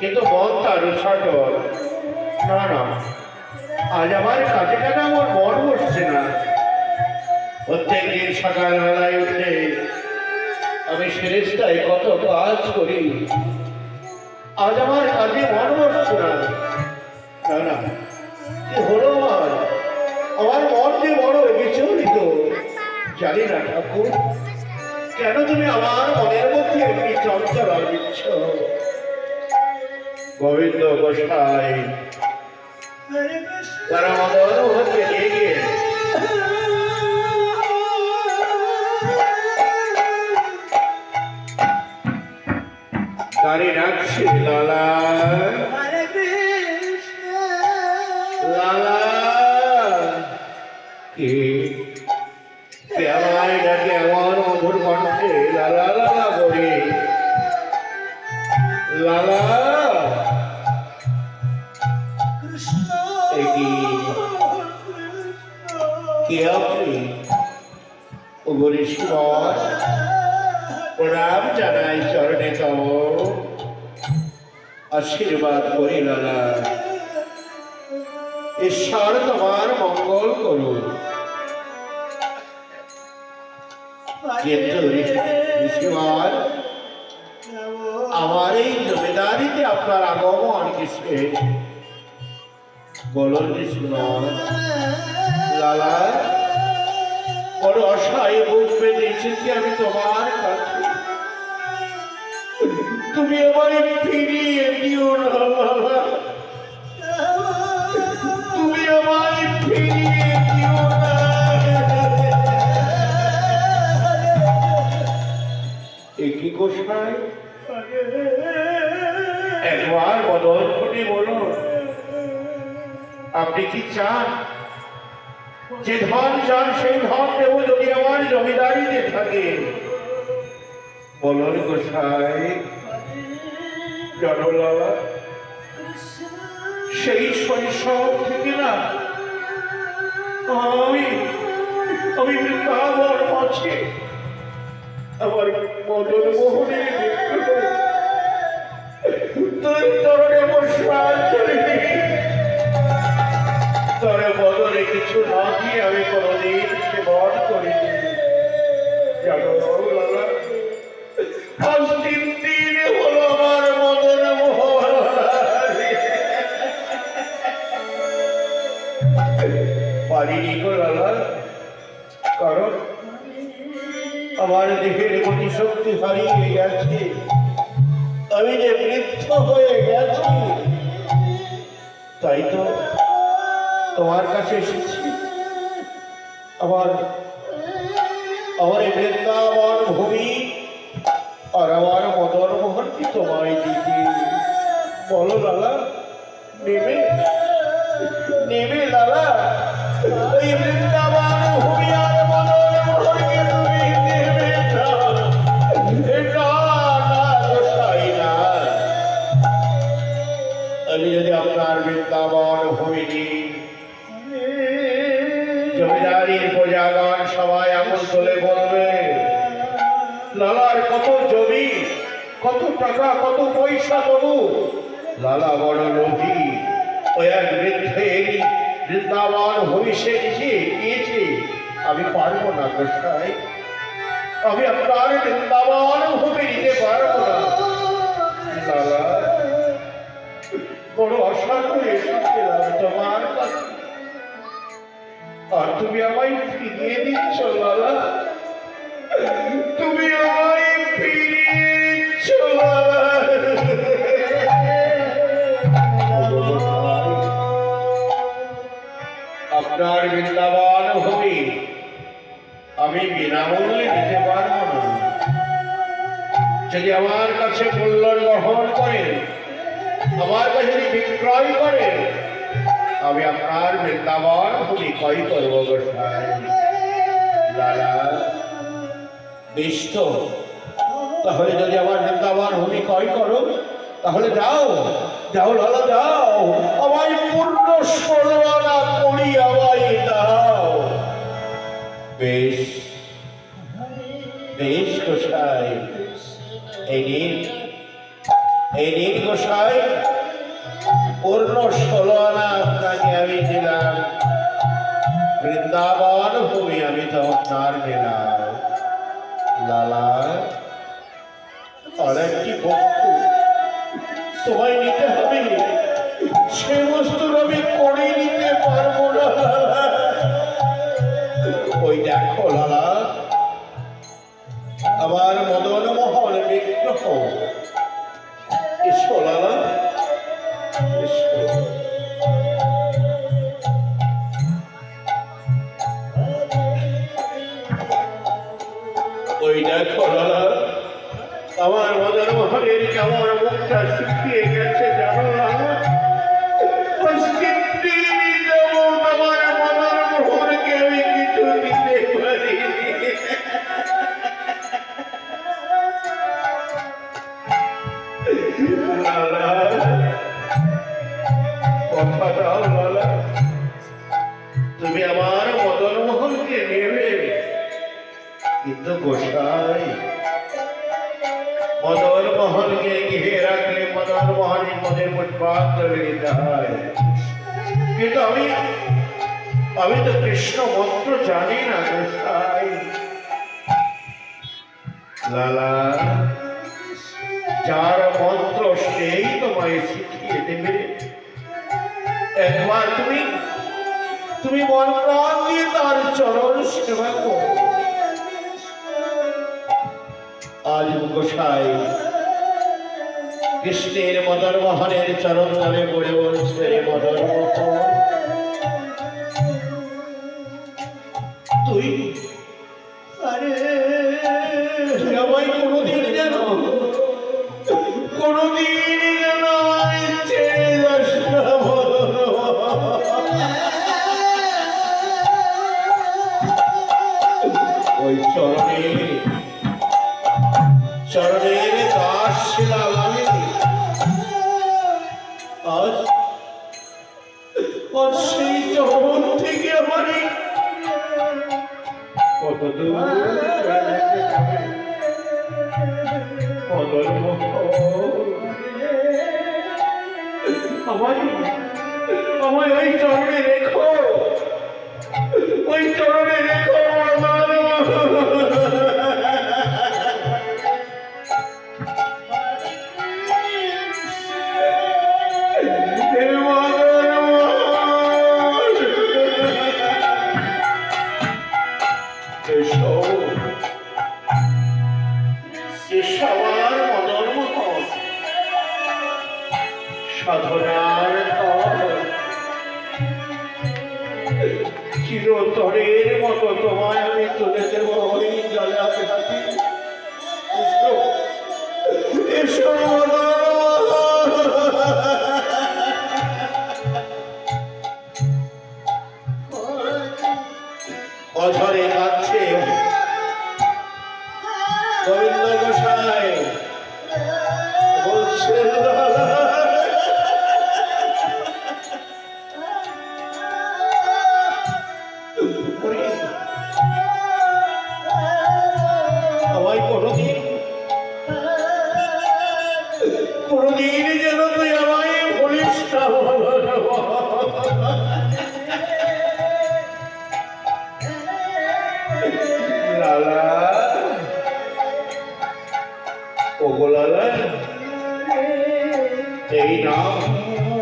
কিন্তু মন তার সটল না না। আজ আমার কাজে কেন আমার মন বসছে না। প্রত্যেক দিন সকালবেলায় উঠে আমি সেরেস্তায় কত কাজ করি। আজ আমার কাজে মন বসছে না। না না। কি হলো আমার? আমার মন যে বড়, বিচলিত। জানি না, ঠাকুর। কেন তুমি আমার মনের মধ্যে একটি চঞ্চলা দিচ্ছ গোবিন্দ গোসাই। তারা আমাদের হচ্ছে নিয়ে গিয়ে তারি রাখছি লালা। লালা কে আপনি উপরিশ্বর প্রণাম জানাই চরণে তব। আশীর্বাদ করি লালা ঈশ্বর, তোমার মঙ্গল করুন। কিন্তু আমার এই জমিদারিতে আপনার আগমন কিসে বলুন ঋষিবার লালা, বড় অসহায় বুক পেতে এসেছি আমি তোমার কাছে। তুমি আমায় ফিরিয়ে দিও না বাবা তুমি আমায় ফিরিয়ে একই গোসাই? একবার বদল ফুটে বলুন আপনি কি চান? যে ধন চান, সেই ধন দেব যদি আমার জমিদারিতে থাকে। বলুন গোসাই জনলালা সেই শৈশব থেকে না, আমি আমি বৃন্দাবন আছে আমার মদন মোহনের তোর চরণে বসান পারিনি লালা কারণ আমার দেহের গতি শক্তি হারিয়ে গেছে আমি যে বৃদ্ধ হয়ে গেছি তাই তো তোমার কাছে এসেছি। আমার আমার বৃন্দাবন ভূমি আর আমার মদন মোহনকে তোমায় দিতে। বলো লালা নেবে নেবে লালা লোভী ওই এক বৃন্দাবন ভবিষ্যে এসে গিয়েছে আমি পারব না গোসাই আমি আপনার বৃন্দাবন ভূমি নিতে পারব না। লালা বড় আশা করে এসেছিলাম তোমার কাছে? আর তুমি আমায় ফিরিয়ে দিচ্ছ লালা তুমি আমায় আপনার বৃন্দাবন ভূমি। আমি বিনামূল্যে দিতে পারব না। যদি আমার কাছে মূল্য গ্রহণ করেন, আমার কাছে যদি বিক্রয় করেন, আমি আপনার বৃন্দাবন ভূমি ক্রয় করব বেশ তাহলে যদি আমার বৃন্দাবন ভূমি ক্রয় করো, তাহলে যাও যাও লালা যাও আমায় পূর্ণ আমি তো লালার আর একটি বস্তু তোমায় নিতে হবে সে বস্তুর মদন মোহনকে ঘিরে রাখলে মদন মোহনের মধ্যে ফুটপাত করে দিতে হয় কিন্তু আমি আমি তো কৃষ্ণ মন্ত্র জানি না গোসাই লালা যার মন্ত্র সেই তোমায় শিখিয়ে দেবে একবার তুমি তুমি মন প্রাণ দিয়ে তার চরণ সেবা করো আজ গোসাই। কৃষ্ণের মদন মোহনের চরণ তলে পড়ে বলছে মদন মোহন, তুই আরে আমায় কোনোদিন যেন কোনোদিন যেন ছেড়ে যাস আজ আজ সেই চরণ থেকে আমার এই কত দূর আমার আমায় ওই জন্মে রেখো মোহন সাধনার ধন চিরতরের মতো তোমায় আমি তুলে দেব জলে এসো। ওগো লালা এই নাম আমার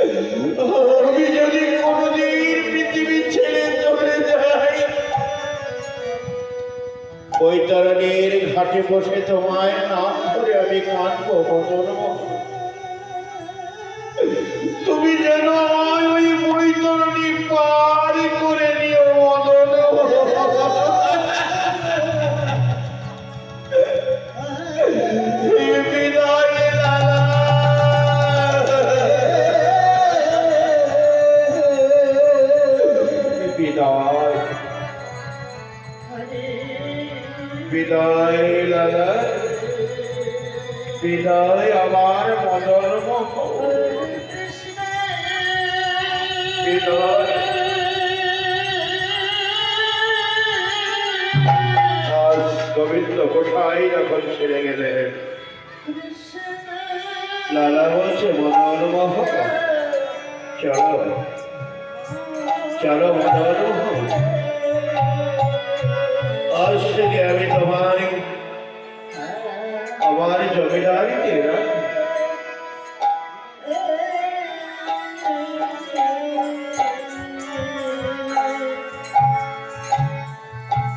আমি যদি কোনদিন পৃথিবী ছেড়ে চলে যাই ওই তারণের ঘাটে বসে তোমায় নাম ধরে আমি কাঁদবো তুমি যেন বিদায় আমার মদন আজ গোবিন্দ গোসাই যখন ছেড়ে গেলেন? লালা বলছে, মদন মোহন চলো চলো মদন মোহন আজ থেকে અમારી જમીન આવી હતી ને